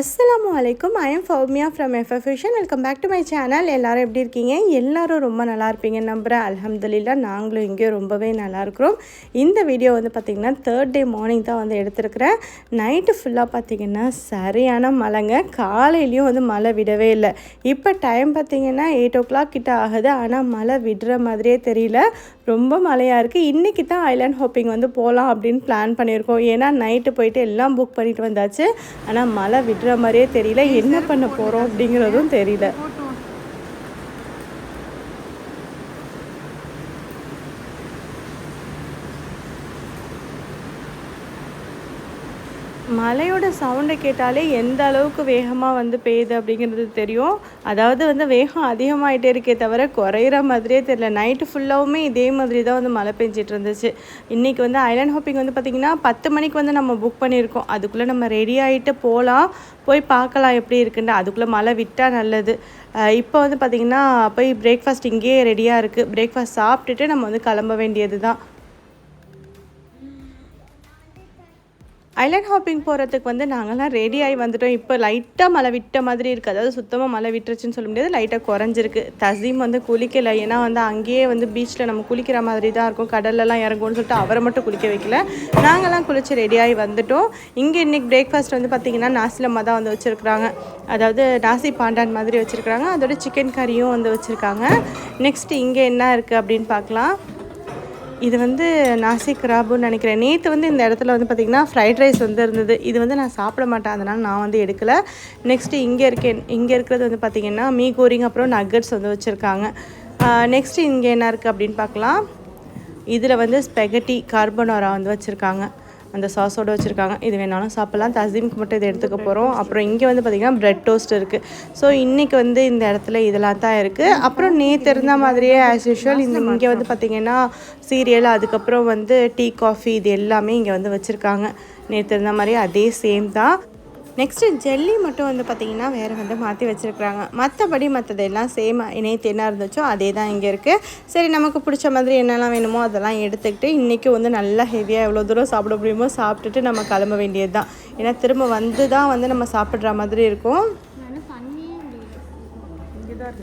அஸ்லாம் வலைக்கும் I am Fowmiya from எஃப்எஃபிஷன் welcome back to my channel எல்லோரும் எப்படி இருக்கீங்க? எல்லோரும் ரொம்ப நல்லா இருப்பீங்க நம்புகிறேன் அலமதுல்லா நாங்களும் இங்கேயும் ரொம்பவே நல்லா இருக்கிறோம். இந்த வீடியோ வந்து பார்த்திங்கன்னா தேர்ட் டே மார்னிங் தான் வந்து எடுத்துருக்கிறேன். நைட்டு ஃபுல்லாக பார்த்திங்கன்னா சரியான மழைங்க. காலையிலையும் வந்து மழை விடவே இல்லை. இப்போ டைம் பார்த்திங்கன்னா எயிட் ஓ கிளாக் கிட்ட ஆகுது. ஆனால் மழை விடுற மாதிரியே தெரியல. ரொம்ப மழையாக இருக்குது இன்றைக்கி தான் ஐலாண்ட் ஹாப்பிங் வந்து போகலாம் அப்படின்னு பிளான் பண்ணியிருக்கோம். ஏன்னா நைட்டு போயிட்டு எல்லாம் புக் பண்ணிட்டு வந்தாச்சு. ஆனால் மழை விடுற மாதிரியே தெரியல. என்ன பண்ண போகிறோம் அப்படிங்கிறதும் தெரியல. மழையோட சவுண்டை கேட்டாலே எந்த அளவுக்கு வேகமாக வந்து பெய்யுது அப்படிங்கிறது தெரியும். அதாவது வந்து வேகம் அதிகமாகிட்டே இருக்கே தவிர குறையிற மாதிரியே தெரியல. நைட்டு ஃபுல்லாகவுமே இதே மாதிரி தான் வந்து மழை பெஞ்சிட்டு இருந்துச்சு. இன்றைக்கி வந்து ஐலாண்ட் ஹாப்பிங் வந்து பார்த்திங்கன்னா பத்து மணிக்கு வந்து நம்ம புக் பண்ணியிருக்கோம். அதுக்குள்ளே நம்ம ரெடி ஆகிட்டு போகலாம் போய் பார்க்கலாம் எப்படி இருக்குன்னு. அதுக்குள்ளே மழை விட்டால் நல்லது. இப்போ வந்து பார்த்திங்கன்னா போய் பிரேக்ஃபாஸ்ட் இங்கேயே ரெடியாக இருக்குது பிரேக்ஃபாஸ்ட் சாப்பிட்டுட்டு நம்ம வந்து கிளம்ப வேண்டியது தான் ஐலாண்ட் ஹாப்பிங் போகிறதுக்கு வந்து நாங்கள்லாம் ரெடி ஆகி வந்துட்டோம். இப்போ லைட்டாக மழை விட்ட மாதிரி இருக்குது அதாவது சுத்தமாக மழை விட்டுருச்சுன்னு சொல்ல முடியாது. லைட்டாக குறைஞ்சிருக்கு. தசீம் வந்து குளிக்கலை. ஏன்னா வந்து அங்கேயே வந்து பீச்சில் நம்ம குளிக்கிற மாதிரி தான் இருக்கும். கடல்லலாம் இறங்கும்னு சொல்லிட்டு அவரை மட்டும் குளிக்க வைக்கல. நாங்கள்லாம் குளித்து ரெடி ஆகி வந்துட்டோம். இங்கே இன்றைக்கி பிரேக்ஃபாஸ்ட் வந்து பார்த்திங்கன்னா நாசிலம்மா தான் வந்து வச்சுருக்குறாங்க. அதாவது நாசி பாண்டான் மாதிரி வச்சுருக்குறாங்க. அதோட சிக்கன் கறியும் வந்து வச்சுருக்காங்க. நெக்ஸ்ட் இங்கே என்ன இருக்குது அப்படின்னு பார்க்கலாம். இது வந்து நாசிக் கிராபுன்னு நினைக்கிறேன். நேற்று வந்து இந்த இடத்துல வந்து பார்த்திங்கன்னா ஃப்ரைட் ரைஸ் வந்து இருந்தது. இது வந்து நான் சாப்பிட மாட்டேன். அதனால் நான் வந்து எடுக்கலை. நெக்ஸ்ட்டு இங்கே இருக்கேன். இங்கே இருக்கிறது வந்து பார்த்திங்கன்னா மீ கோரிங் அப்புறம் நக்கட்ஸ் வந்து வச்சுருக்காங்க. நெக்ஸ்ட்டு இங்கே என்ன இருக்குது அப்படின்னு பார்க்கலாம். இதில் வந்து ஸ்பெகட்டி கார்பனோரா வந்து வச்சுருக்காங்க. அந்த சாஸோடு வச்சுருக்காங்க. இது வேணாலும் சாப்பிட்லாம். தசீமுக்கு மட்டும் இதை எடுத்துக்க போகிறோம் அப்புறம் இங்கே வந்து பார்த்திங்கன்னா ப்ரெட் டோஸ்ட் இருக்குது ஸோ இன்றைக்கி வந்து இந்த இடத்துல இதெல்லாம் தான் இருக்குது அப்புறம் நேற்று இருந்த மாதிரியே ஆஸ் யூஷுவல் இந்த இங்கே வந்து பார்த்திங்கன்னா சீரியல் அதுக்கப்புறம் வந்து டீ காஃபி இது எல்லாமே இங்கே வந்து வச்சுருக்காங்க. நேற்று இருந்த மாதிரி அதே சேம் தான். நெக்ஸ்ட்டு ஜெல்லி மட்டும் வந்து பார்த்திங்கன்னா வேறு வந்து மாற்றி வச்சுருக்குறாங்க. மற்றபடி மற்றதெல்லாம் சேம் நேற்று என்ன இருந்துச்சோ அதே தான் இங்கே இருக்குது சரி நமக்கு பிடிச்ச மாதிரி என்னெல்லாம் வேணுமோ அதெல்லாம் எடுத்துக்கிட்டு இன்றைக்கி வந்து நல்லா ஹெவியாக எவ்வளோ தூரம் சாப்பிட முடியுமோ சாப்பிட்டுட்டு நம்ம கிளம்ப வேண்டியது தான் ஏன்னா திரும்ப வந்து தான் வந்து நம்ம சாப்பிட்ற மாதிரி இருக்கும். தான்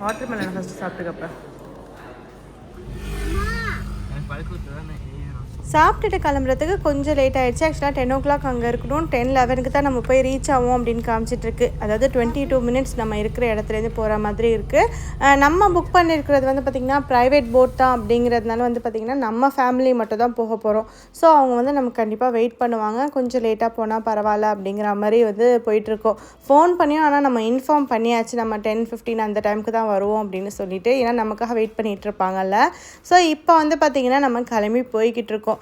வாட்டர் மெலன் ஃபஸ்ட்டு சாப்பிட்டுக்கப்ப. சாப்பிட்டுட்டு கிளம்புறதுக்கு கொஞ்சம் லேட் ஆகிடுச்சு ஆக்சுவலாக டென் ஓ கிளாக் அங்கே இருக்கணும். டென் லெவனுக்கு தான் நம்ம போய் ரீச் ஆகும் அப்படின்னு காமிச்சிட்ருக்கு அதாவது டுவெண்ட்டி டூ மினிட்ஸ் நம்ம இருக்கிற இடத்துலேருந்து போகிற மாதிரி இருக்குது நம்ம புக் பண்ணியிருக்கிறது வந்து பார்த்திங்கன்னா ப்ரைவேட் போட் தான் அப்படிங்கிறதுனால வந்து பார்த்திங்கன்னா நம்ம ஃபேமிலி மட்டும் தான் போக போகிறோம் ஸோ அவங்க வந்து நமக்கு கண்டிப்பாக வெயிட் பண்ணுவாங்க. கொஞ்சம் லேட்டாக போனால் பரவாயில்ல அப்படிங்கிற மாதிரி வந்து போயிட்டுருக்கோம் ஃபோன் பண்ணியும் ஆனால் நம்ம இன்ஃபார்ம் பண்ணியாச்சு. நம்ம டென் ஃபிஃப்டின் அந்த டைமுக்கு தான் வருவோம் அப்படின்னு சொல்லிட்டு. ஏன்னா நமக்காக வெயிட் பண்ணிகிட்டு இருப்பாங்கல்ல. ஸோ இப்போ வந்து பார்த்திங்கன்னா நம்ம கிளம்பி போய்கிட்டு இருக்கோம்.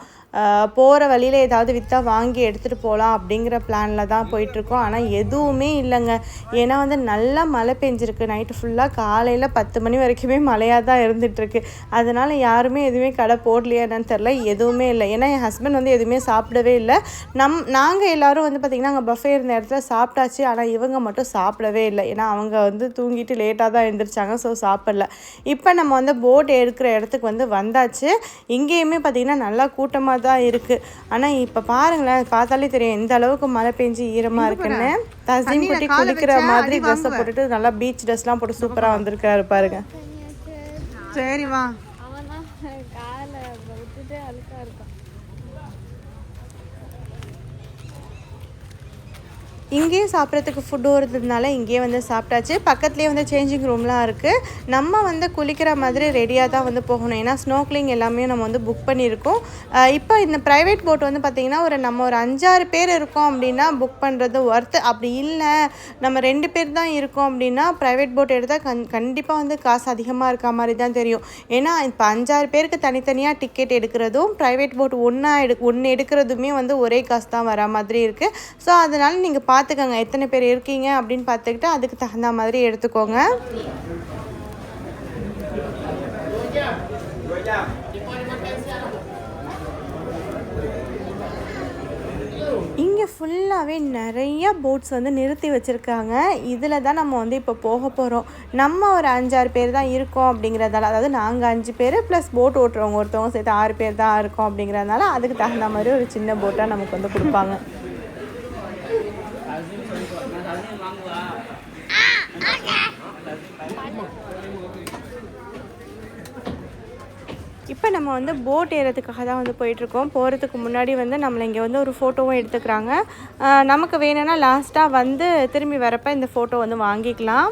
போகிற வழியில் ஏதாவது விற்றா வாங்கி எடுத்துகிட்டு போகலாம் அப்படிங்கிற பிளானில் தான் போயிட்டுருக்கோம். ஆனால் எதுவுமே இல்லைங்க. ஏன்னா வந்து நல்லா மழை பெஞ்சிருக்கு. நைட்டு ஃபுல்லாக காலையில் பத்து மணி வரைக்குமே மழையாக தான் இருந்துகிட்ருக்கு அதனால் யாருமே எதுவுமே கடை போடலையா என்னன்னு தெரில எதுவுமே இல்லை. ஏன்னா என் ஹஸ்பண்ட் வந்து எதுவுமே சாப்பிடவே இல்லை. நம் நாங்கள் எல்லோரும் வந்து பார்த்திங்கன்னா அங்கே பஃபே இருந்த இடத்துல சாப்பிட்டாச்சு. ஆனால் இவங்க மட்டும் சாப்பிடவே இல்லை. ஏன்னா அவங்க வந்து தூங்கிட்டு லேட்டாக தான் எழுந்திரிச்சாங்க ஸோ சாப்பிடல. இப்போ நம்ம வந்து போட் எடுக்கிற இடத்துக்கு வந்து வந்தாச்சு. இங்கேயுமே பார்த்திங்கன்னா நல்லா கூட்டமாக தான் இருக்குது ஆனால் இப்போ பாருங்களேன் பார்த்தாலே தெரியும் எந்த அளவுக்கு மழை பெஞ்சு ஈரமாக இருக்குன்னு. தசீம் குட்டி குளிக்கிற மாதிரி ட்ரெஸ்ஸை போட்டுட்டு நல்லா பீச் ட்ரெஸ்லாம் போட்டு சூப்பராக வந்திருக்காரு பாருங்க. சரி வா அவன்தான் காலை விட்டுட்டு அழுக்கா இருக்கான் இங்கேயும் சாப்பிட்றதுக்கு ஃபுட்டு வருதுனால இங்கேயே வந்து சாப்பிட்டாச்சு. பக்கத்துலேயே வந்து சேஞ்சிங் ரூம்லாம் இருக்குது நம்ம வந்து குளிக்கிற மாதிரி ரெடியாக தான் வந்து போகணும். ஏன்னா ஸ்னோக்லிங் எல்லாமே நம்ம வந்து புக் பண்ணியிருக்கோம். இப்போ இந்த ப்ரைவேட் போட் வந்து பார்த்திங்கன்னா ஒரு நம்ம ஒரு அஞ்சாறு பேர் இருக்கோம் அப்படின்னா புக் பண்ணுறது ஒர்த்து அப்படி இல்லை நம்ம ரெண்டு பேர் தான் இருக்கோம் அப்படின்னா ப்ரைவேட் போட் எடுத்தால் கண் கண்டிப்பாக வந்து காசு அதிகமாக இருக்க மாதிரி தான் தெரியும். ஏன்னா இப்போ அஞ்சாறு பேருக்கு தனித்தனியாக டிக்கெட் எடுக்கிறதும் ப்ரைவேட் போட் ஒன்றா எடு ஒன்று எடுக்கிறதுமே வந்து ஒரே காசு தான் வர மாதிரி இருக்குது ஸோ அதனால் நீங்கள் பார்த்துக்கோங்க எத்தனை பேர் இருக்கீங்க அப்படின்னு பார்த்துக்கிட்டு அதுக்கு தகுந்த மாதிரி எடுத்துக்கோங்க. இங்கே ஃபுல்லாகவே நிறைய போட்ஸ் வந்து நிறுத்தி வச்சுருக்காங்க. இதில் தான் நம்ம வந்து இப்போ போக போகிறோம் நம்ம ஒரு அஞ்சாறு பேர் தான் இருக்கோம் அப்படிங்கிறதால அதாவது நாங்கள் அஞ்சு பேர் ப்ளஸ் போட் ஓட்டுறவங்க ஒருத்தவங்க சேர்த்து ஆறு பேர் தான் இருக்கோம் அப்படிங்கிறதுனால அதுக்கு தகுந்த மாதிரி ஒரு சின்ன போட்டாக நமக்கு வந்து கொடுப்பாங்க. இப்போ நம்ம வந்து போட் ஏறதுக்காக தான் வந்து போயிட்டுருக்கோம். போகிறதுக்கு முன்னாடி வந்து நம்மளை இங்கே வந்து ஒரு ஃபோட்டோவும் எடுத்துக்கிறாங்க. நமக்கு வேணும்னா லாஸ்ட்டாக வந்து திரும்பி வரப்போ இந்த ஃபோட்டோ வந்து வாங்கிக்கலாம்.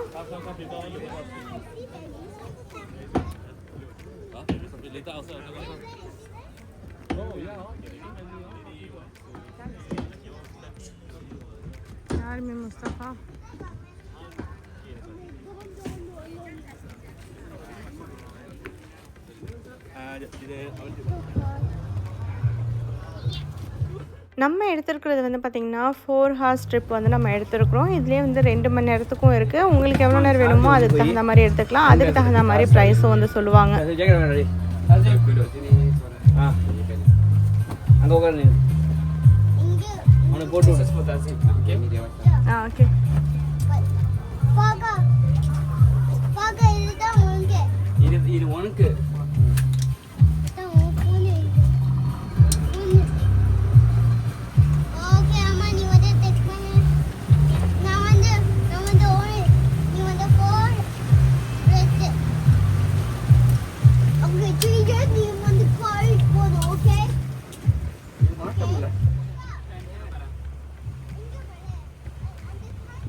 யாருமே முஸ்தபா நம்ம எடுத்துருக்கிறது வந்து பார்த்திங்கன்னா ஃபோர் ஹார்ஸ் ட்ரிப் வந்து நம்ம எடுத்துருக்குறோம். இதுலேயே வந்து ரெண்டு மணி நேரத்துக்கும் இருக்குது உங்களுக்கு எவ்வளோ நேரம் வேணுமோ அதுக்கு தகுந்த மாதிரி எடுத்துக்கலாம். அதுக்கு தகுந்த மாதிரி ப்ரைஸும் வந்து சொல்லுவாங்க. ஓகே பாக்கா பாக்கா இதுதான் உனக்கு இது இது உனக்கு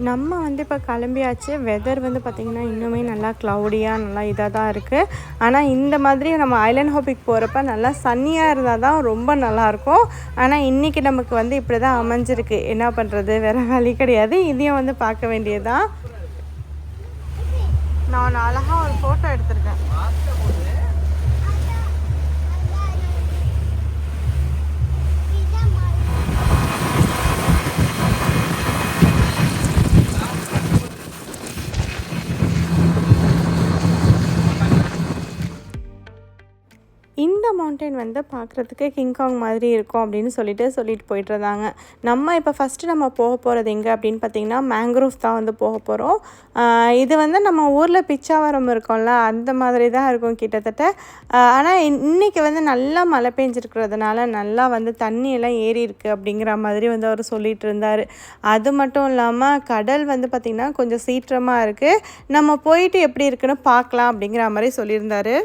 நம்ம வந்து இப்போ கிளம்பியாச்சு. வெதர் வந்து பார்த்திங்கன்னா இன்னுமே நல்லா க்ளவுடியாக நல்லா இதாக தான் இருக்குது ஆனால் இந்த மாதிரி நம்ம ஐலண்ட் ஹாபிக் போகிறப்ப நல்லா சன்னியாக இருந்தால் தான் ரொம்ப நல்லாயிருக்கும் ஆனால் இன்றைக்கி நமக்கு வந்து இப்படி தான் அமைஞ்சிருக்கு. என்ன பண்ணுறது வேறு வழி கிடையாது. இதையும் வந்து பார்க்க வேண்டியதுதான். நான் அழகாக ஒரு ஃபோட்டோ எடுத்திருக்கேன். மவுண்டைன் வந்து பார்க்குறதுக்கு கிங்காங் மாதிரி இருக்கும் அப்படின்னு சொல்லிட்டு சொல்லிட்டு போயிட்டு இருந்தாங்க. நம்ம இப்போ ஃபஸ்ட்டு நம்ம போக போகிறது எங்கே அப்படின்னு பார்த்தீங்கன்னா மேங்க்ரோவ் தான் வந்து போக போகிறோம் இது வந்து நம்ம ஊரில் பிச்சாவரம் இருக்கோம்ல அந்த மாதிரி தான் இருக்கும் கிட்டத்தட்ட. ஆனால் இன்றைக்கி வந்து நல்லா மழை பெஞ்சிருக்கிறதுனால நல்லா வந்து தண்ணியெல்லாம் ஏறி இருக்குது அப்படிங்கிற மாதிரி வந்து அவர் சொல்லிட்டு இருந்தார். அது மட்டும் இல்லாமல் கடல் வந்து பார்த்திங்கன்னா கொஞ்சம் சீற்றமாக இருக்குது நம்ம போயிட்டு எப்படி இருக்குன்னு பார்க்கலாம் அப்படிங்கிற மாதிரி சொல்லியிருந்தாரு.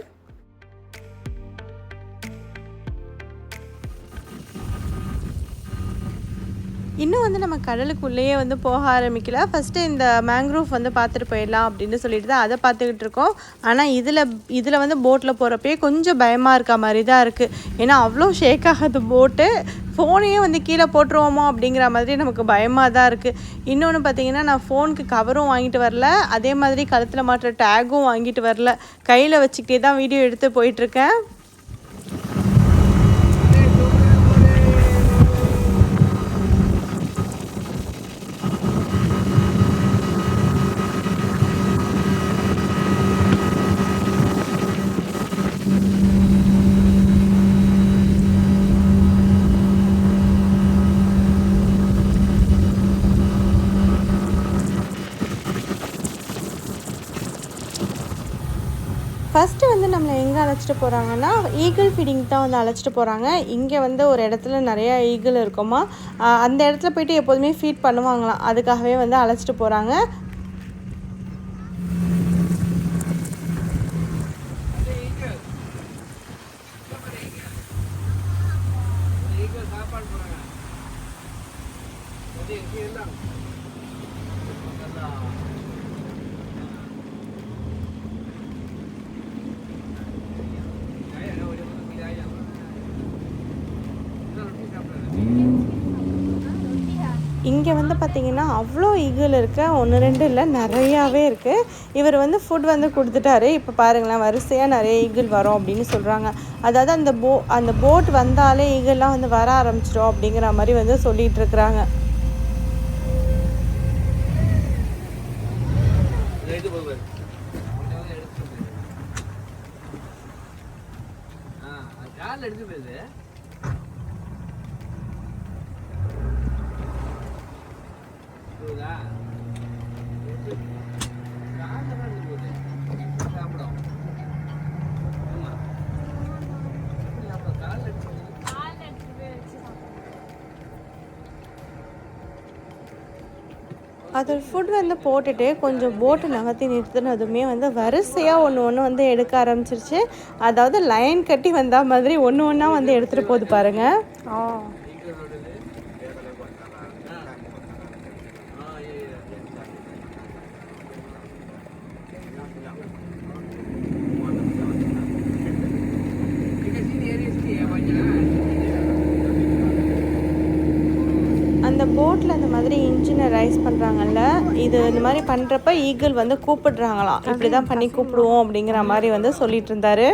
இன்னும் வந்து நம்ம கடலுக்குள்ளேயே வந்து போக ஆரம்பிக்கல. ஃபஸ்ட்டு இந்த மேங்க்ரோவ் வந்து பார்த்துட்டு போயிடலாம் அப்படின்னு சொல்லிட்டு தான் அதை பார்த்துக்கிட்டு இருக்கோம். ஆனால் இதில் இதில் வந்து போட்டில் போகிறப்பே கொஞ்சம் பயமாக இருக்க மாதிரி தான் இருக்குது ஏன்னா அவ்வளோ ஷேக் ஆகாது போட்டு ஃபோனையே வந்து கீழே போட்டுருவோமோ அப்படிங்கிற மாதிரி நமக்கு பயமாக தான் இருக்குது இன்னொன்று பார்த்தீங்கன்னா நான் ஃபோனுக்கு கவரும் வாங்கிட்டு வரல. அதே மாதிரி கழுத்தில் மாட்டுற டேகும் வாங்கிட்டு வரல. கையில் வச்சுக்கிட்டே தான் வீடியோ எடுத்து போயிட்டுருக்கேன் ஃபஸ்ட்டு வந்து நம்மளை எங்கே அழைச்சிட்டு போகிறாங்கன்னா ஈகிள் ஃபீடிங் தான் வந்து அழைச்சிட்டு போகிறாங்க இங்கே வந்து ஒரு இடத்துல நிறையா ஈகிள் இருக்குமா? அந்த இடத்துல போயிட்டு எப்போதுமே ஃபீட் பண்ணுவாங்களாம். அதுக்காகவே வந்து அழைச்சிட்டு போகிறாங்க அவ்வளோ ஈகிள் இருக்க. ஒன்று ரெண்டு இல்லை நிறையாவே இருக்குது இவர் வந்து ஃபுட் வந்து கொடுத்துட்டாரு. இப்போ பாருங்களேன் வரிசையாக நிறைய ஈகிள் வரும் அப்படின்னு சொல்கிறாங்க அதாவது அந்த போ அந்த போட் வந்தாலே ஈகிள்லாம் வந்து வர ஆரம்பிச்சிடும் அப்படிங்கிற மாதிரி வந்து சொல்லிகிட்டு இருக்கிறாங்க இதை எடுத்து போய் பாரு. கொஞ்சம் எடுத்து போய். ஆ, அது கால்ல எடுத்து போயிருது. புரியுதா? எடுத்து. கால்ல தான் எடுத்து போகுது. சாப்பிடும். ஆமா. எப்படி சாப்பிடும்? கால்ல எடுத்து போகுது. அது ஃபுட் வந்து போட்டுட்டு கொஞ்சம் போட்டு நகர்த்தி நிறுத்தினதுமே வந்து வரிசையாக ஒன்று ஒன்று வந்து எடுக்க ஆரம்பிச்சிருச்சு. அதாவது லைன் கட்டி வந்தால் மாதிரி ஒன்று ஒன்றா வந்து எடுத்துகிட்டு போகுது பாருங்கள் ஓ Ah, ya, ya, ya. Dekat sini area sini ya banyak. அந்த போட்டில் அந்த மாதிரி இன்ஜினை ரைஸ் பண்ணுறாங்கல்ல இது இந்த மாதிரி பண்ணுறப்ப ஈகிள் வந்து கூப்பிடுறாங்களாம் இப்படி தான் பண்ணி கூப்பிடுவோம் அப்படிங்கிற மாதிரி வந்து சொல்லிட்டு இருந்தாரு.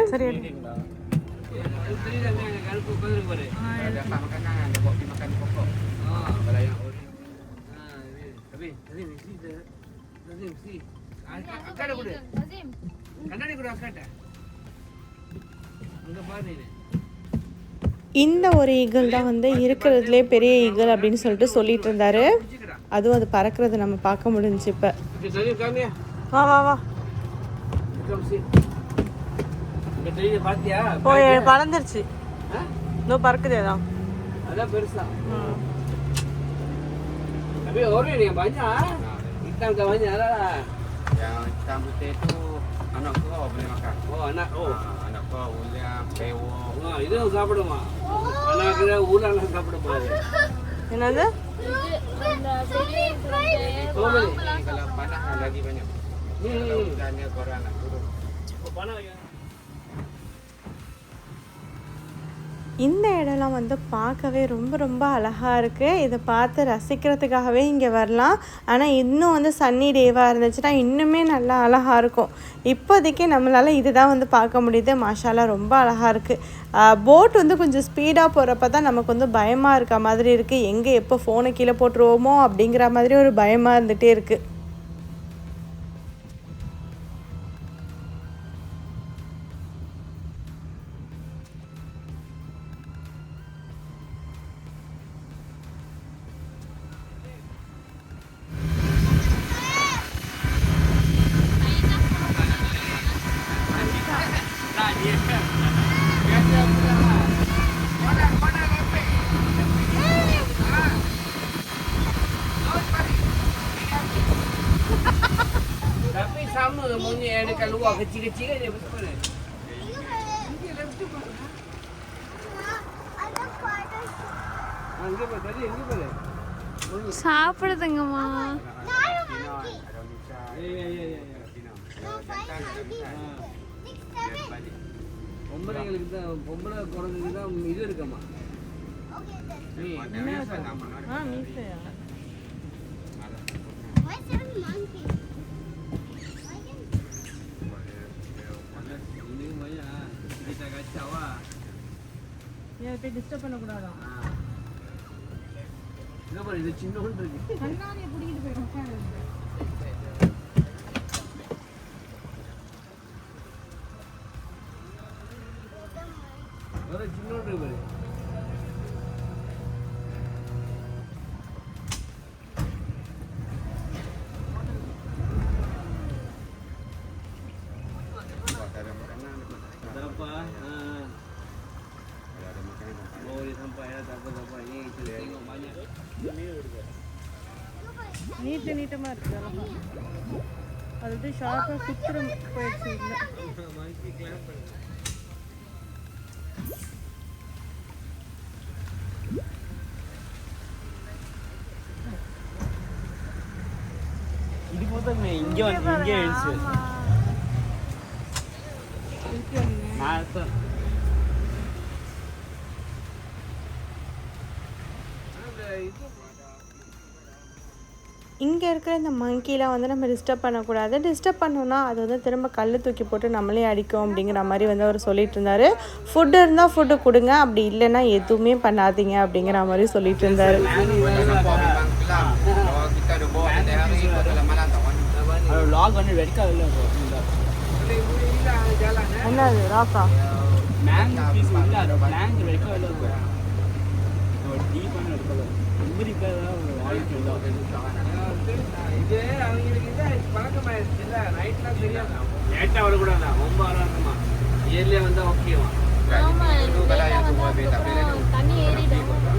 Ah. Ah, kuda akak ada. அங்க பாரு இந்த ஒரு ஈகிள் தான் வந்து இருக்கிறதுலே பெரிய ஈகிள் அப்படின்னு சொல்லிட்டு சொல்லிட்டு இருந்தாரு அதுவும் அது பறக்கிறத நம்ம பார்க்க முடிஞ்சுச்சு இப்போ. வா வா வா. பறந்துருச்சு? இதோ பறக்குதே தான் அதான் பெருசா. hitam tak banyak lah Yang hitam putih tu anak kau boleh makan. oh anak oh Ah, anak kau ulang, pewok. oh இது சாப்பிடுமா anak kira ulang சாப்பிட போகுது என்னது oh kalau panas kan lagi banyak. ni Kalau hujannya korang nak turun. panas ya இந்த இடம்லாம் வந்து பார்க்கவே ரொம்ப ரொம்ப அழகாக இருக்குது இதை பார்த்து ரசிக்கிறதுக்காகவே இங்கே வரலாம். ஆனால் இன்னும் வந்து சன்னி டேவாக இருந்துச்சுன்னா இன்னுமே நல்லா அழகாக இருக்கும். இப்போதைக்கு நம்மளால் இதுதான் வந்து பார்க்க முடியுது. மாஷாலாம் ரொம்ப அழகாக இருக்குது போட் வந்து கொஞ்சம் ஸ்பீடாக போகிறப்ப தான் நமக்கு வந்து பயமாக இருக்க மாதிரி இருக்குது எங்கே எப்போ ஃபோனை கீழே போட்டுருவோமோ அப்படிங்கிற மாதிரி ஒரு பயமாக இருந்துகிட்டே இருக்குது yang dekat luar kecil-kecil kan dia betul mana? அங்கே போய் தடி எங்கே போய் சாப்பிடுதுங்கம்மா பொம்பளைங்களுக்கு தான் பொம்பளை குழந்தைக்கு தான் இது இருக்கம்மா. மீசையா? போய் டிஸ்டர்ப் பண்ணக்கூடாதான் இது சின்ன கண்ணாடியை பிடிக்கிட்டு போய் நீட்டமாக இருக்குது அழகா அது வந்து ஷார்ப்பாக குத்துற போயிடுச்சு இல்லை Monkey clamp. இது போதுமே இங்க வந்து இங்க எழுச்சு நான் தான் இங்கே இருக்கிற இந்த மங்கிலாம் வந்து நம்ம டிஸ்டர்ப் பண்ணக்கூடாது. டிஸ்டர்ப் பண்ணோன்னா அது வந்து திரும்ப கல் தூக்கி போட்டு நம்மளே அடிக்கும் அப்படிங்கிற மாதிரி வந்து அவர் சொல்லிட்டு இருந்தார். ஃபுட்டு இருந்தால் ஃபுட்டு கொடுங்க அப்படி இல்லைன்னா எதுவுமே பண்ணாதீங்க அப்படிங்கிற மாதிரி சொல்லிட்டு இருந்தார். என்னது ராக்கா இருக்கும் இது அவங்களுக்கு இது பழக்கமாயிருச்சு இல்ல நைட்லாம் தெரியாது லேட்டா வரக்கூடாதா ரொம்ப ஆராட்டமா இயர்லியா வந்தா ஓகேவா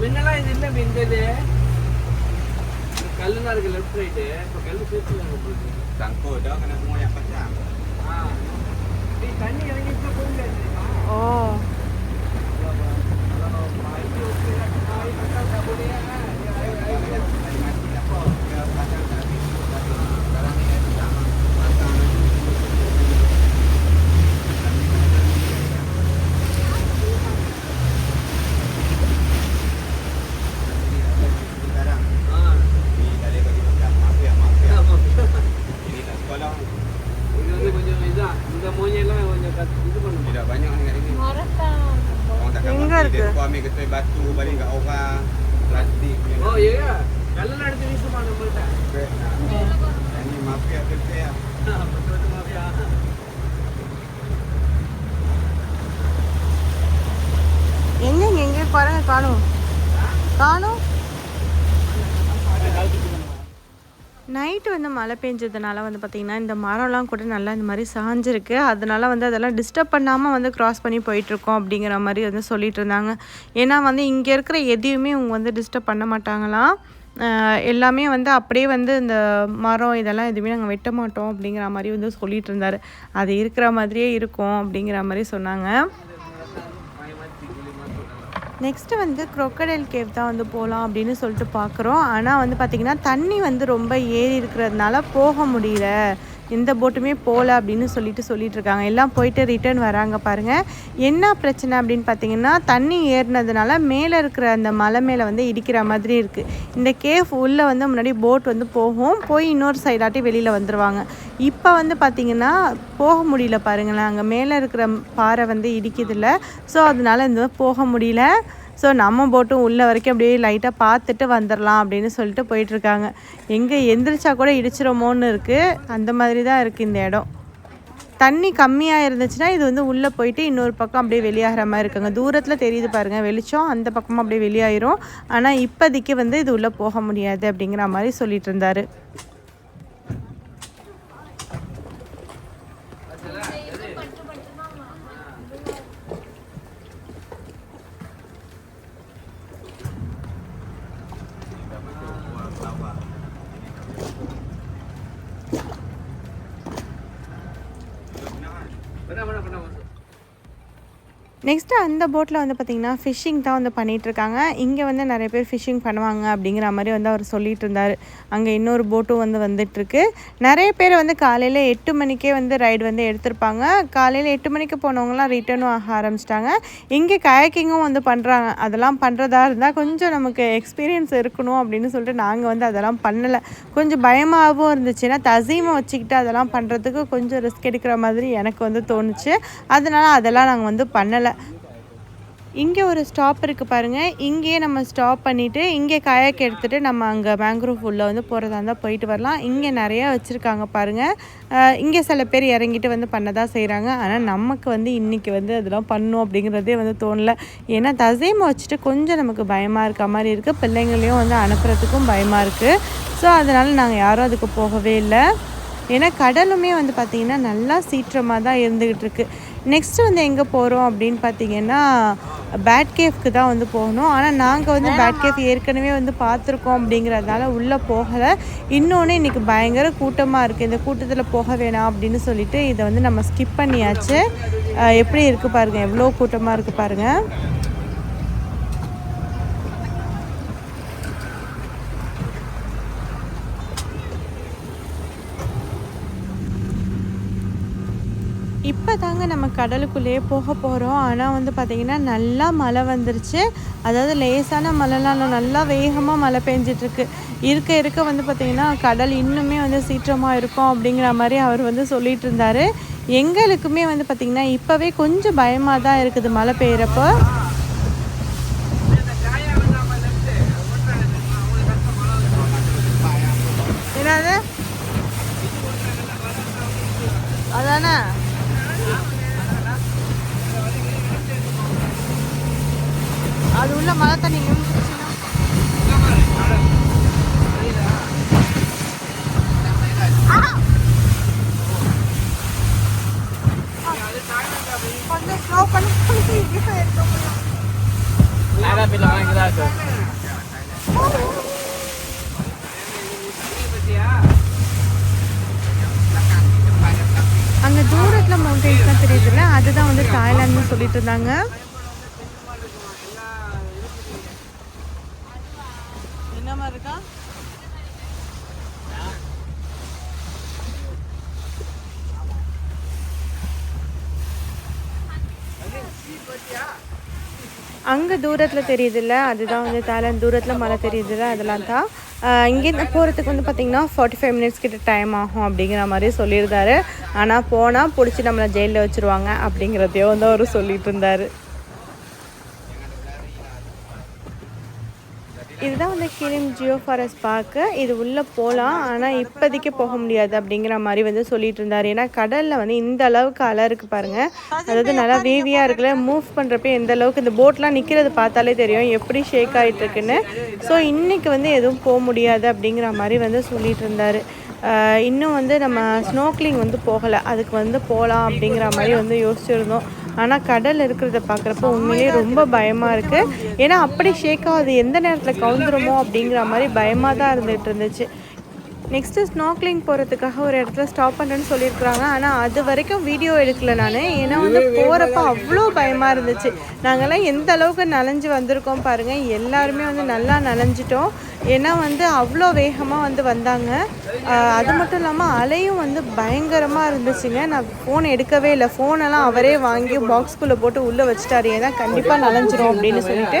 முன்னெல்லாம் இது இல்லை இந்த இது கல்லுலாம் லெஃப்ட் ரைட்டு இப்போ கல்லு சேர்த்து உங்களுக்கு yang pasang. ஆ நீ தண்ணி இறங்கிட்டு? ஓ Tadi mati Gracias. காணும். காணும். நைட்டு வந்து மழை பெஞ்சதுனால வந்து பார்த்திங்கன்னா இந்த மரம்லாம் கூட நல்லா இந்த மாதிரி சாஞ்சிருக்கு. அதனால வந்து அதெல்லாம் டிஸ்டர்ப் பண்ணாமல் வந்து க்ராஸ் பண்ணி போயிட்டுருக்கோம் அப்படிங்கிற மாதிரி வந்து சொல்லிட்டு இருந்தாங்க. ஏன்னா வந்து இங்கே இருக்கிற எதையுமே இவங்க வந்து டிஸ்டர்ப் பண்ண மாட்டாங்களாம் எல்லாமே வந்து அப்படியே வந்து இந்த மரம் இதெல்லாம் எதுவுமே நாங்கள் வெட்ட மாட்டோம் அப்படிங்கிற மாதிரி வந்து சொல்லிட்டு இருந்தார். அது இருக்கிற மாதிரியே இருக்கும் அப்படிங்கிற மாதிரி சொன்னாங்க. நெக்ஸ்ட்டு வந்து க்ரொக்கடைல் கேவ் தான் வந்து போகலாம் அப்படின்னு சொல்லிட்டு பார்க்குறோம். ஆனால் வந்து பார்த்திங்கன்னா தண்ணி வந்து ரொம்ப ஏறி இருக்கிறதுனால போக முடியல. எந்த போட்டுமே போகல அப்படின்னு சொல்லிட்டு சொல்லிட்டு இருக்காங்க எல்லாம் போயிட்டு ரிட்டர்ன் வராங்க பாருங்கள் என்ன பிரச்சனை அப்படின்னு பார்த்தீங்கன்னா தண்ணி ஏறினதுனால மேலே இருக்கிற அந்த மலை மேலே வந்து இடிக்கிற மாதிரி இருக்குது இந்த கேஃப் உள்ளே வந்து முன்னாடி போட் வந்து போகும். போய் இன்னொரு சைடாட்டி வெளியில் வந்துடுவாங்க இப்போ வந்து பார்த்திங்கன்னா போக முடியல பாருங்களேன். அங்கே மேலே இருக்கிற பாறை வந்து இடிக்குதில்ல. ஸோ அதனால இந்த போக முடியல. ஸோ நம்ம போட்டும் உள்ளே வரைக்கும் அப்படியே லைட்டாக பார்த்துட்டு வந்துடலாம் அப்படின்னு சொல்லிட்டு போயிட்டுருக்காங்க. எங்கே எந்திரிச்சா கூட இடிச்சிருமோன்னு இருக்குது அந்த மாதிரி தான் இருக்குது இந்த இடம். தண்ணி கம்மியாக இருந்துச்சுன்னா இது வந்து உள்ளே போயிட்டு இன்னொரு பக்கம் அப்படியே வெளியாகிற மாதிரி இருக்குங்க. தூரத்தில் தெரியுது பாருங்கள் வெளிச்சம் அந்த பக்கமும் அப்படியே வெளியாயிரும். ஆனால் இப்போதைக்கு வந்து இது உள்ளே போக முடியாது அப்படிங்கிற மாதிரி சொல்லிட்டு இருந்தாரு பண்ண பண்ண பண்ண பண்ண நெக்ஸ்ட்டு அந்த போட்டில் வந்து பார்த்திங்கன்னா ஃபிஷ்ஷிங் தான் வந்து பண்ணிகிட்ருக்காங்க இங்கே வந்து நிறைய பேர் ஃபிஷ்ஷிங் பண்ணுவாங்க அப்படிங்கிற மாதிரி வந்து அவர் சொல்லிட்டு இருந்தார் அங்கே இன்னொரு போட்டும் வந்து வந்துட்டுருக்கு. நிறைய பேர் வந்து காலையில் எட்டு மணிக்கே வந்து ரைடு வந்து எடுத்திருப்பாங்க. காலையில் எட்டு மணிக்கு போனவங்களாம் ரிட்டர்னும் ஆக ஆரம்பிச்சிட்டாங்க. இங்கே கயக்கிங்கும் வந்து பண்ணுறாங்க அதெல்லாம் பண்ணுறதா இருந்தால் கொஞ்சம் நமக்கு எக்ஸ்பீரியன்ஸ் இருக்கணும் அப்படின்னு சொல்லிட்டு நாங்கள் வந்து அதெல்லாம் பண்ணலை. கொஞ்சம் பயமாகவும் இருந்துச்சுன்னா தசீமை வச்சுக்கிட்டு அதெல்லாம் பண்ணுறதுக்கு கொஞ்சம் ரிஸ்க் எடுக்கிற மாதிரி எனக்கு வந்து தோணுச்சு. அதனால் அதெல்லாம் நாங்கள் வந்து பண்ணலை. இங்கே ஒரு ஸ்டாப் இருக்குது பாருங்கள் இங்கேயே நம்ம ஸ்டாப் பண்ணிவிட்டு இங்கே கயாக் எடுத்துகிட்டு நம்ம அங்கே மேங்க்ரோவ் உள்ளே வந்து போகிறதா இருந்தால் போயிட்டு வரலாம். இங்கே நிறையா வச்சுருக்காங்க பாருங்கள் இங்கே சில பேர் இறங்கிட்டு வந்து பண்ண தான் செய்கிறாங்க ஆனால் நமக்கு வந்து இன்றைக்கி வந்து அதெல்லாம் பண்ணும் அப்படிங்கிறதே வந்து தோணல. ஏன்னா தசைமை வச்சுட்டு கொஞ்சம் நமக்கு பயமாக இருக்க மாதிரி இருக்குது பிள்ளைங்களையும் வந்து அனுப்புகிறதுக்கும் பயமாக இருக்குது ஸோ அதனால் நாங்கள் யாரும் அதுக்கு போகவே இல்லை. ஏன்னா கடலுமே வந்து பார்த்திங்கன்னா நல்லா சீற்றமாக தான் இருந்துக்கிட்டு இருக்குது நெக்ஸ்ட் வந்து எங்கே போகிறோம் அப்படின்னு பார்த்தீங்கன்னா பேட் கேஃப்க்கு தான் வந்து போகணும். ஆனால் நாங்கள் வந்து பேட் கேஃப் ஏற்கனவே வந்து பார்த்துருக்கோம் அப்படிங்கிறதுனால உள்ளே போகலை. இன்னொன்று இன்றைக்கி பயங்கர கூட்டமாக இருக்குது இந்த கூட்டத்தில் போக வேணாம் அப்படின்னு சொல்லிட்டு இதை வந்து நம்ம ஸ்கிப் பண்ணியாச்சு. எப்படி இருக்குது பாருங்கள் எவ்வளோ கூட்டமாக இருக்குது பாருங்கள் இப்போ தாங்க நம்ம கடலுக்குள்ளேயே போக போகிறோம் ஆனால் வந்து பார்த்திங்கன்னா நல்லா மழை வந்துருச்சு. அதாவது லேசான மழைலாம் நல்லா வேகமாக மழை பெஞ்சிட்ருக்கு. இருக்க இருக்க வந்து பார்த்திங்கன்னா கடல் இன்னுமே வந்து சீற்றமாக இருக்கும் அப்படிங்கிற மாதிரி அவர் வந்து சொல்லிட்டு இருந்தார் எங்களுக்குமே வந்து பார்த்திங்கன்னா இப்போவே கொஞ்சம் பயமாக தான் இருக்குது மழை பெய்கிறப்போ என்னது? அதானே? மழை தண்ணி கொஞ்சம் ஸ்லோ பண்ணி இங்கே அங்கே தூரத்தில் மவுண்டைன்ஸ்லாம் தெரியுதுல்ல? அதுதான் வந்து தாய்லாந்துன்னு சொல்லிட்டு இருந்தாங்க. அங்கே தூரத்தில் தெரியுதுல்ல அதுதான் வந்து தாய்லாந்து தூரத்தில் மழை தெரியுதுல்ல அதெல்லாம் தான். இங்கேருந்து போகிறதுக்கு வந்து பார்த்திங்கன்னா ஃபார்ட்டி ஃபைவ் மினிட்ஸ் கிட்ட டைம் ஆகும் அப்படிங்கிற மாதிரி சொல்லியிருந்தாரு. ஆனால் போனால் பிடிச்சி நம்மளை ஜெயிலில் வச்சுருவாங்க அப்படிங்கிறதையோ வந்து அவர் சொல்லிட்டு இருந்தார். தான் வந்து கிளிம் ஜியோ ஃபாரஸ்ட் பார்க்கு இது உள்ளே போகலாம் ஆனால் இப்போதைக்கு போக முடியாது அப்படிங்கிற மாதிரி வந்து சொல்லிட்டு இருந்தார். ஏன்னா கடலில் வந்து இந்த அளவுக்கு அலை பாருங்கள் அதாவது நல்லா வேவியாக இருக்குல்ல மூவ் பண்ணுறப்ப எந்த அளவுக்கு இந்த போட்லாம் நிற்கிறது பார்த்தாலே தெரியும் எப்படி ஷேக் ஆகிட்டு இருக்குன்னு. ஸோ இன்றைக்கி வந்து எதுவும் போக முடியாது அப்படிங்கிற மாதிரி வந்து சொல்லிட்டு இருந்தார். இன்னும் வந்து நம்ம ஸ்னோக்லிங் வந்து போகலை அதுக்கு வந்து போகலாம் அப்படிங்கிற மாதிரி வந்து யோசிச்சிருந்தோம். ஆனால் கடல் இருக்கிறத பார்க்குறப்ப உண்மையிலேயே ரொம்ப பயமாக இருக்குது ஏன்னா அப்படி ஷேக் ஆகுது. எந்த நேரத்தில் கவுந்துருமோ அப்படிங்கிற மாதிரி பயமாக தான் இருந்துகிட்டு இருந்துச்சு. நெக்ஸ்ட்டு ஸ்னோக்லிங் போகிறதுக்காக ஒரு இடத்துல ஸ்டாப் பண்ணுறேன்னு சொல்லியிருக்கிறாங்க. ஆனால் அது வரைக்கும் வீடியோ எடுக்கல நான். ஏன்னா வந்து போகிறப்ப அவ்வளோ பயமாக இருந்துச்சு. நாங்கள்லாம் எந்த அளவுக்கு நனைஞ்சு வந்திருக்கோம் பாருங்கள் எல்லாருமே வந்து நல்லா நனைஞ்சிட்டோம் ஏன்னா வந்து அவ்வளோ வேகமாக வந்து வந்தாங்க. அது மட்டும் இல்லாமல் அலையும் வந்து பயங்கரமாக இருந்துச்சுங்க. நான் ஃபோன் எடுக்கவே இல்லை. ஃபோனெல்லாம் அவரே வாங்கி பாக்ஸ்குள்ளே போட்டு உள்ளே வச்சுட்டாரு. ஏன்னா கண்டிப்பாக நனைஞ்சிரும் அப்படின்னு சொல்லிட்டு.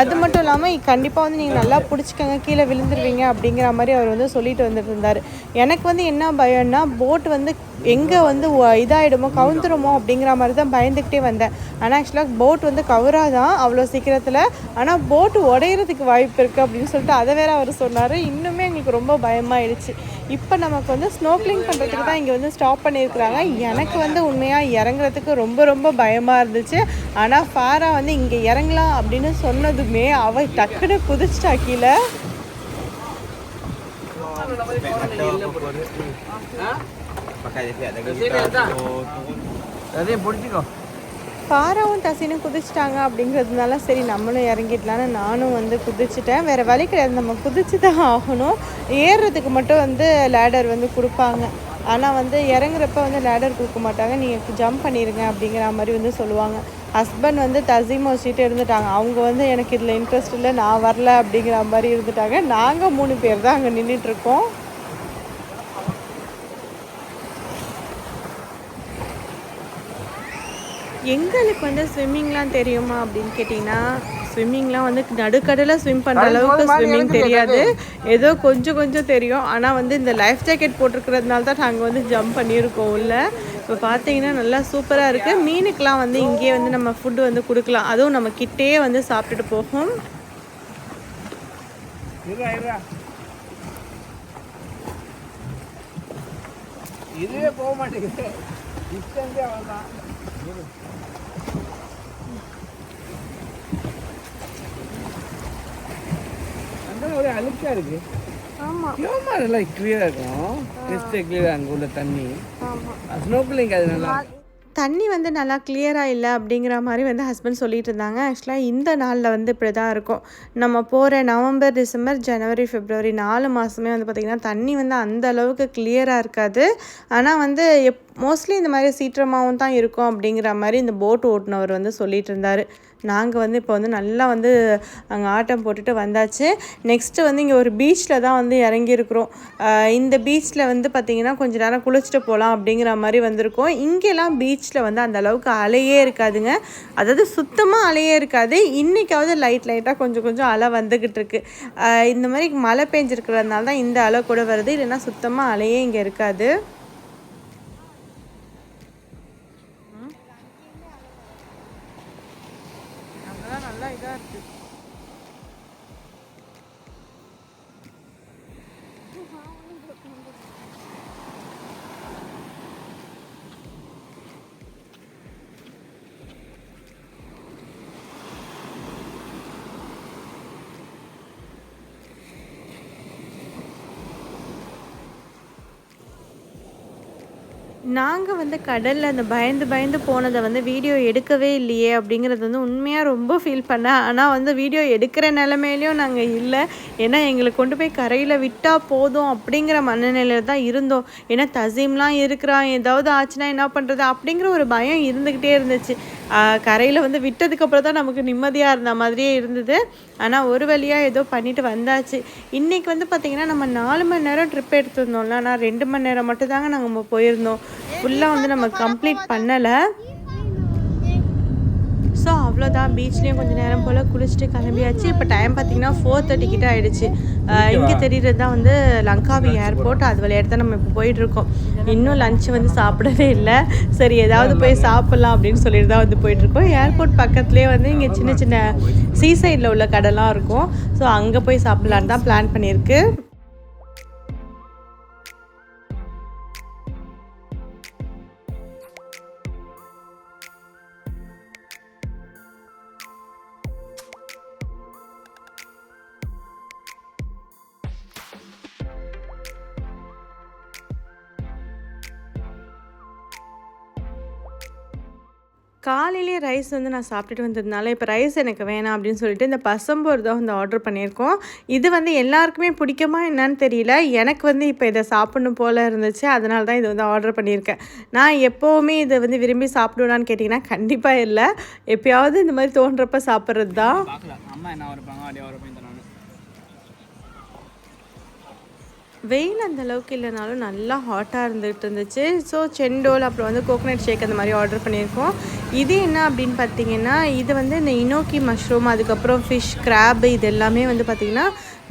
அது மட்டும் இல்லாமல் கண்டிப்பாக வந்து நீங்கள் நல்லா பிடிச்சிக்கங்க. கீழே விழுந்துருவீங்க. அப்படிங்கிற மாதிரி அவர் வந்து சொல்லிட்டு வந்துட்டு இருந்தார். எனக்கு வந்து என்ன பயம்னா போட் வந்து எங்கே வந்து இதாகிடுமோ கவுந்துருமோ அப்படிங்கிற மாதிரி தான் பயந்துக்கிட்டே வந்தேன். ஆனால் ஆக்சுவலாக போட் வந்து கவராதான் அவ்வளோ சீக்கிரத்தில். ஆனால் போட்டு உடையிறதுக்கு வாய்ப்பு இருக்குது அப்படின்னு சொல்லிட்டு அதை வேற அவர் சொன்னார். இன்னுமே எங்களுக்கு ரொம்ப பயமாயிடுச்சு. இப்போ நமக்கு வந்து ஸ்னோக்லிங் பண்ணுறதுக்கு தான் இங்கே வந்து ஸ்டாப் பண்ணியிருக்கிறாங்க. எனக்கு வந்து உண்மையாக இறங்குறதுக்கு ரொம்ப ரொம்ப பயமாக இருந்துச்சு. ஆனால் ஃபாரா வந்து இங்கே இறங்கலாம் அப்படின்னு சொன்னதுமே அவள் டக்குன்னு குதிச்சிட்டா கீழே. Kita. tak? Oh, பிடிச்சிக்கோ பாராவும் தசினும் குதிச்சிட்டாங்க அப்படிங்கிறதுனால சரி நம்மளும் இறங்கிடலான்னு நானும் வந்து குதிச்சிட்டேன். வேறு வழி கிடையாது. நம்ம குதிச்சு தான் ஆகணும். ஏறுறதுக்கு மட்டும் வந்து லேடர் வந்து கொடுப்பாங்க. ஆனால் வந்து இறங்குறப்ப வந்து லேடர் கொடுக்க மாட்டாங்க. நீங்கள் ஜம்ப் பண்ணிடுங்க அப்படிங்கிற மாதிரி வந்து சொல்லுவாங்க. ஹஸ்பண்ட் வந்து தசீமை வச்சுட்டு இருந்துட்டாங்க. அவங்க வந்து எனக்கு இதில் இன்ட்ரெஸ்ட் இல்லை நான் வரல அப்படிங்கிற மாதிரி இருந்துட்டாங்க. நாங்கள் மூணு பேர் தான் அங்கே நின்றுட்டுருக்கோம் எங்களுக்கு வந்து ஸ்விம்மிங்லாம் தெரியுமா அப்படின்னு கேட்டிங்கன்னா ஸ்விம்மிங்லாம் வந்து நடுக்கடலில் ஸ்விம் பண்ணுற அளவுக்கு ஸ்விம்மிங் தெரியாது. ஏதோ கொஞ்சம் கொஞ்சம் தெரியும். ஆனால் வந்து இந்த லைஃப் ஜாக்கெட் போட்டிருக்கிறதுனால தான் நாங்கள் வந்து ஜம்ப் பண்ணியிருக்கோம் உள்ள. இப்போ பார்த்தீங்கன்னா நல்லா சூப்பராக இருக்குது மீனுக்கெலாம் வந்து இங்கேயே வந்து நம்ம ஃபுட்டு வந்து கொடுக்கலாம். அதுவும் நம்ம கிட்டேயே வந்து சாப்பிட்டுட்டு போகும். இதுவே போக மாட்டேங்குது. அந்த ஒரே அழுக்கா இருக்கு. ஆமாம் கிளியராக இருக்கும்? கிளியராக அங்கே உள்ள தண்ணி. ஸ்னோக்கிலிங் அது நல்லா. தண்ணி வந்து நல்லா கிளியராக இல்லை அப்படிங்கிற மாதிரி வந்து ஹஸ்பண்ட் சொல்லிட்டு இருந்தாங்க. ஆக்சுவலாக இந்த நாளில் வந்து இப்படி தான் இருக்கும். நம்ம போகிற நவம்பர் டிசம்பர் ஜனவரி பிப்ரவரி நாலு மாதமே வந்து பார்த்திங்கன்னா தண்ணி வந்து அந்த அளவுக்கு கிளியராக இருக்காது. ஆனால் வந்து எப் மோஸ்ட்லி இந்த மாதிரி சீற்றமாகவும் தான் இருக்கும் அப்படிங்கிற மாதிரி இந்த போட் ஓட்டுனவர் வந்து சொல்லிட்டு இருந்தார். நாங்கள் வந்து இப்போ வந்து நல்லா வந்து அங்கே ஆட்டம் போட்டுட்டு வந்தாச்சு. நெக்ஸ்ட்டு வந்து இங்கே ஒரு பீச்சில் தான் வந்து இறங்கியிருக்கிறோம். இந்த பீச்சில் வந்து பார்த்திங்கன்னா கொஞ்ச நேரம் குளிச்சுட்டு போகலாம் அப்படிங்கிற மாதிரி வந்திருக்கோம். இங்கெல்லாம் பீச்சில் வந்து அந்த அளவுக்கு அலையே இருக்காதுங்க. அதாவது சுத்தமாக அலையே இருக்காது. இன்றைக்காவது லைட் லைட்டாக கொஞ்சம் கொஞ்சம் அலை வந்துக்கிட்டு இருக்கு. இந்த மாதிரி மழை பெஞ்சிருக்கிறதுனால தான் இந்த அலை கூட வருது. இல்லைன்னா சுத்தமாக அலையே இங்கே இருக்காது. நாங்கள் வந்து கடலில் அந்த பயந்து பயந்து போனதை வந்து வீடியோ எடுக்கவே இல்லையே அப்படிங்கிறது வந்து உண்மையாக ரொம்ப ஃபீல் பண்ணேன். ஆனால் வந்து வீடியோ எடுக்கிற நிலமையிலையும் நாங்கள் இல்லை. ஏன்னா எங்களை கொண்டு போய் கரையில் விட்டால் போதும் அப்படிங்கிற மனநிலையில் தான் இருந்தோம். ஏன்னா தசீம்லாம் இருக்கிறான் ஏதாவது ஆச்சுன்னா என்ன பண்ணுறது அப்படிங்கிற ஒரு பயம் இருந்துக்கிட்டே இருந்துச்சு. கரையில் வந்து விட்டதுக்கப்புறம் தான் நமக்கு நிம்மதியாக இருந்த மாதிரியே இருந்தது. ஆனால் ஒரு வழியாக ஏதோ பண்ணிட்டு வந்தாச்சு. இன்றைக்கி வந்து பார்த்திங்கன்னா நம்ம நாலு மணி நேரம் ட்ரிப் எடுத்திருந்தோம்ல. ஆனால் ரெண்டு மணி நேரம் மட்டும் தாங்க நாங்கள் போயிருந்தோம். ஃபுல்லாக வந்து நம்ம கம்ப்ளீட் பண்ணலை. ஸோ அவ்வளோதான் பீச்லேயும் கொஞ்சம் நேரம் போல் குளிச்சுட்டு கிளம்பியாச்சு. இப்போ டைம் பார்த்தீங்கன்னா ஃபோர் தேர்ட்டி கிட்ட ஆயிடுச்சு. இங்கே தெரியுறது தான் வந்து லங்காவி ஏர்போர்ட் அது வழியாக தான் நம்ம இப்போ போயிட்டுருக்கோம். இன்னும் லஞ்ச் வந்து சாப்பிடவே இல்லை. சரி ஏதாவது போய் சாப்பிட்லாம் அப்படின்னு சொல்லிட்டு தான் வந்து போயிட்டுருக்கோம். ஏர்போர்ட் பக்கத்துலேயே வந்து இங்கே சின்ன சின்ன சீ சைடில் உள்ள கடைலாம் இருக்கும். ஸோ அங்கே போய் சாப்பிட்லான்னு தான் பிளான் பண்ணியிருக்கு. காலையிலேயே ரைஸ் வந்து நான் சாப்பிட்டுட்டு வந்ததுனால இப்போ ரைஸ் எனக்கு வேணாம் அப்படின்னு சொல்லிட்டு இந்த பசம்போர் தான் வந்து ஆர்டர் பண்ணியிருக்கோம். இது வந்து எல்லாருக்குமே பிடிக்குமா என்னன்னு தெரியல. எனக்கு வந்து இப்போ இதை சாப்பிடணும் போல் இருந்துச்சு. அதனால தான் இது வந்து ஆர்டர் பண்ணியிருக்கேன். நான் எப்போவுமே இதை வந்து விரும்பி சாப்பிடுவேனான்னு கேட்டிங்கன்னா கண்டிப்பாக இல்லை. எப்பயாவது இந்த மாதிரி தோன்றப்ப சாப்பிட்றது தான் வெயில் அந்த அளவுக்கு இல்லைனாலும் நல்லா ஹாட்டாக இருந்துகிட்டு இருந்துச்சு. ஸோ செண்டோல் அப்புறம் வந்து கோகனட் ஷேக் அந்த மாதிரி ஆர்டர் பண்ணியிருக்கோம். இது என்ன அப்படின்னு பார்த்தீங்கன்னா இது வந்து இந்த இனோக்கி மஷ்ரூம் அதுக்கப்புறம் ஃபிஷ் கிராப் இது எல்லாமே வந்து பார்த்திங்கன்னா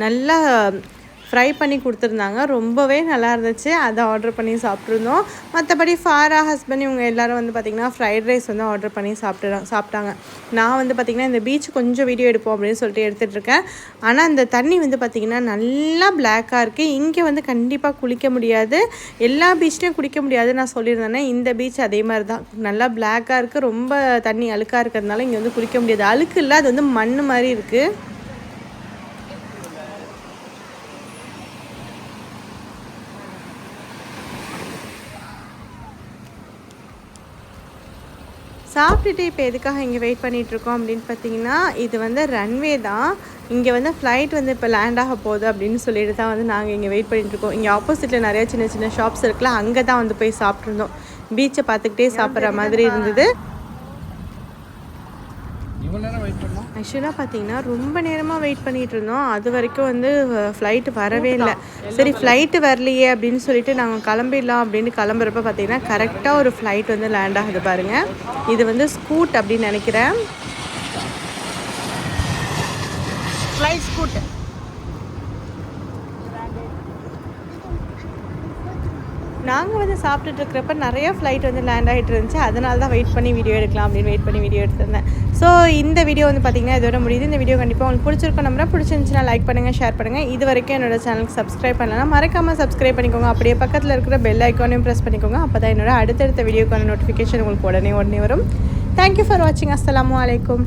நல்லா ஃப்ரை பண்ணி கொடுத்துருந்தாங்க. ரொம்பவே நல்லா இருந்துச்சு. அதை ஆர்டர் பண்ணி சாப்பிட்ருந்தோம் மற்றபடி ஃபாரா ஹஸ்பண்ட் இவங்க எல்லாரும் வந்து பார்த்திங்கன்னா ஃப்ரைட் ரைஸ் வந்து ஆர்டர் பண்ணி சாப்பிட்டு சாப்பிட்டாங்க. நான் வந்து பார்த்திங்கன்னா இந்த பீச் கொஞ்சம் வீடியோ எடுப்போம் அப்படின்னு சொல்லிட்டு எடுத்துகிட்டு இருக்கேன். ஆனால் அந்த தண்ணி வந்து பார்த்திங்கன்னா நல்லா பிளாக்காக இருக்குது இங்கே வந்து கண்டிப்பாக குளிக்க முடியாது. எல்லா பீச்லேயும் குளிக்க முடியாது நான் சொல்லியிருந்தேனே இந்த பீச் அதே மாதிரி தான் நல்லா பிளாக்காக இருக்குது ரொம்ப தண்ணி அழுக்காக இருக்கிறதுனால இங்கே வந்து குளிக்க முடியாது. அழுக்கு இல்லை அது வந்து மண் மாதிரி இருக்குது சாப்பிட்டுட்டு இப்போ எதுக்காக இங்கே வெயிட் பண்ணிட்டு இருக்கோம் அப்படின்னு பார்த்தீங்கன்னா இது வந்து ரன்வே தான். இங்கே வந்து ஃப்ளைட் வந்து இப்போ லேண்ட் ஆக போகுது அப்படின்னு சொல்லிட்டு தான் வந்து நாங்கள் இங்கே வெயிட் பண்ணிட்டு இருக்கோம் இங்கே ஆப்போசிட்டில் நிறைய சின்ன சின்ன ஷாப்ஸ் இருக்குல்ல அங்கே தான் வந்து போய் சாப்பிட்ருந்தோம். பீச்சை பார்த்துக்கிட்டே சாப்பிட்ற மாதிரி இருந்தது இவ்வளோ நேரம் வெயிட் பண்ணோம் ஆக்சுவலாக பார்த்தீங்கன்னா ரொம்ப நேரமாக வெயிட் பண்ணிட்டு இருந்தோம். அது வரைக்கும் வந்து ஃப்ளைட்டு வரவே இல்லை. சரி ஃப்ளைட்டு வரலையே அப்படின்னு சொல்லிட்டு நாங்கள் கிளம்பிடலாம் அப்படின்னு கிளம்புறப்ப பார்த்தீங்கன்னா கரெக்டாக ஒரு ஃப்ளைட் வந்து லேண்ட் ஆகுது பாருங்கள் இது வந்து ஸ்கூட் அப்படின்னு நினைக்கிறேன். ஃப்ளைட் ஸ்கூட் நாங்கள் வந்து சாப்பிட்டுட்டு இருக்கிறப்ப நிறைய ஃப்ளைட் வந்து லேண்ட் ஆகிட்டு இருந்துச்சு. அதனால தான் வெயிட் பண்ணி வீடியோ எடுக்கலாம் அப்படின்னு வெயிட் பண்ணி வீடியோ எடுத்திருந்தேன். ஸோ இந்த வீடியோ வந்து பார்த்தீங்கன்னா இதோட முடியுது. இந்த வீடியோ கண்டிப்பாக உங்களுக்கு பிடிச்சிருக்கும் நம்பரை பிடிச்சிருந்துச்சுன்னா லைக் பண்ணுங்கள் ஷேர் பண்ணுங்கள் இது வரைக்கும் என்னோட சேனலுக்கு சப்ஸ்கிரைப் பண்ணலாம் மறக்காமல் சப்ஸ்கிரைப் பண்ணிக்கோங்க. அப்படியே பக்கத்தில் இருக்கிற பெல் ஐக்கானையும் ப்ரெஸ் பண்ணிக்கோங்க. அப்போ தான் என்னோட அடுத்தடுத்த வீடியோக்கான நோட்டிஃபிகேஷன் உங்களுக்கு உடனே உடனே வரும். தேங்க்யூ ஃபார் வாட்சிங் அஸ்லாம் வலைக்கும்